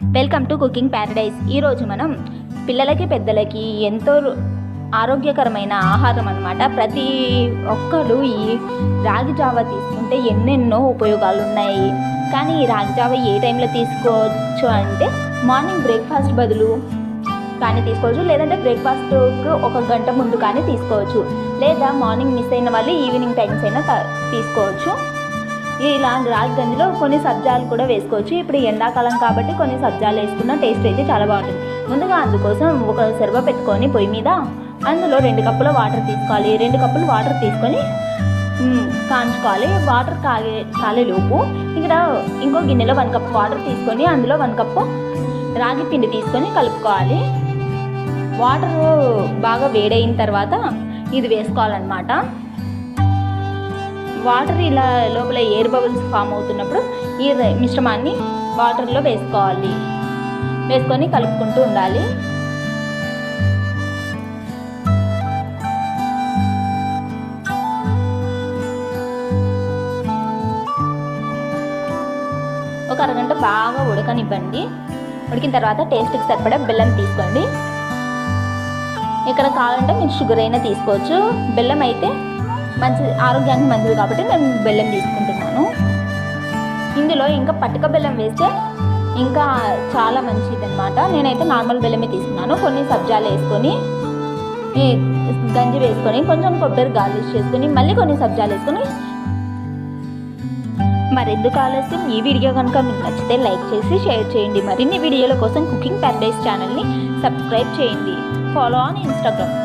Welcome to cooking Paradise ఈరోజు మనం పిల్లలకి పెద్దలకి ఎంతో ఆరోగ్యకరమైన ఆహారం అన్నమాట. ప్రతి ఒక్కరు ఈ రాగి జావ తీసుకుంటే ఎన్నెన్నో ఉపయోగాలు ఉన్నాయి కానీ ఈ రాగి జావ ఏ టైంలో తీసుకోవచ్చు అంటే మార్నింగ్ బ్రేక్ఫాస్ట్ బదులు కానీ తీసుకోవచ్చు. లేదంటే బ్రేక్ఫాస్ట్కు ఒక గంట ముందు కానీ తీసుకోవచ్చు. లేదా మార్నింగ్ మిస్ అయిన వాళ్ళు ఈవినింగ్ టైమ్స్ అయినా తీసుకోవచ్చు. ఇలా రాగి గంజిలో కొన్ని సబ్జాలు కూడా వేసుకోవచ్చు. ఇప్పుడు ఎండాకాలం కాబట్టి కొన్ని సబ్జాలు వేసుకున్న టేస్ట్ అయితే చాలా బాగుంటుంది. ముందుగా అందుకోసం ఒక సెరవ పెట్టుకొని పొయ్యి మీద అందులో రెండు కప్పుల వాటర్ తీసుకోవాలి. రెండు కప్పులు వాటర్ తీసుకొని కాంచుకోవాలి. వాటర్ కాగే లోపు ఇక్కడ ఇంకో గిన్నెలో వన్ కప్ వాటర్ తీసుకొని అందులో వన్ కప్పు రాగి పిండి తీసుకొని కలుపుకోవాలి. వాటర్ బాగా వేడైన తర్వాత ఇది వేసుకోవాలన్నమాట. వాటర్ ఇలా లోపల ఎయిర్ బబుల్స్ ఫామ్ అవుతున్నప్పుడు ఈ మిశ్రమాన్ని వాటర్లో వేసుకోవాలి. వేసుకొని కలుపుకుంటూ ఉండాలి. ఒక అరగంట బాగా ఉడకనివ్వండి. ఉడికిన తర్వాత టేస్ట్కి సరిపడా బెల్లం తీసుకోండి. ఇక్కడ కావాలంటే మీరు షుగర్ అయినా తీసుకోవచ్చు. బెల్లం అయితే మంచి ఆరోగ్యానికి మంచిది కాబట్టి నేను బెల్లం తీసుకుంటున్నాను. ఇందులో ఇంకా పట్టుక బెల్లం వేస్తే ఇంకా చాలా మంచిది అనమాట నేనైతే నార్మల్ బెల్లమే తీసుకున్నాను. కొన్ని సబ్జాలు వేసుకొని ఈ గంజి వేసుకొని కొంచెం కొబ్బరి గార్లిష్ చేసుకొని మళ్ళీ కొన్ని సబ్జాలు వేసుకొని. మరెందుకు ఆలస్యం? ఈ వీడియో కనుక మీకు నచ్చితే లైక్ చేసి షేర్ చేయండి. మరిన్ని వీడియోల కోసం కుకింగ్ ప్యారడైస్ ఛానల్ని సబ్స్క్రైబ్ చేయండి. Follow on Instagram.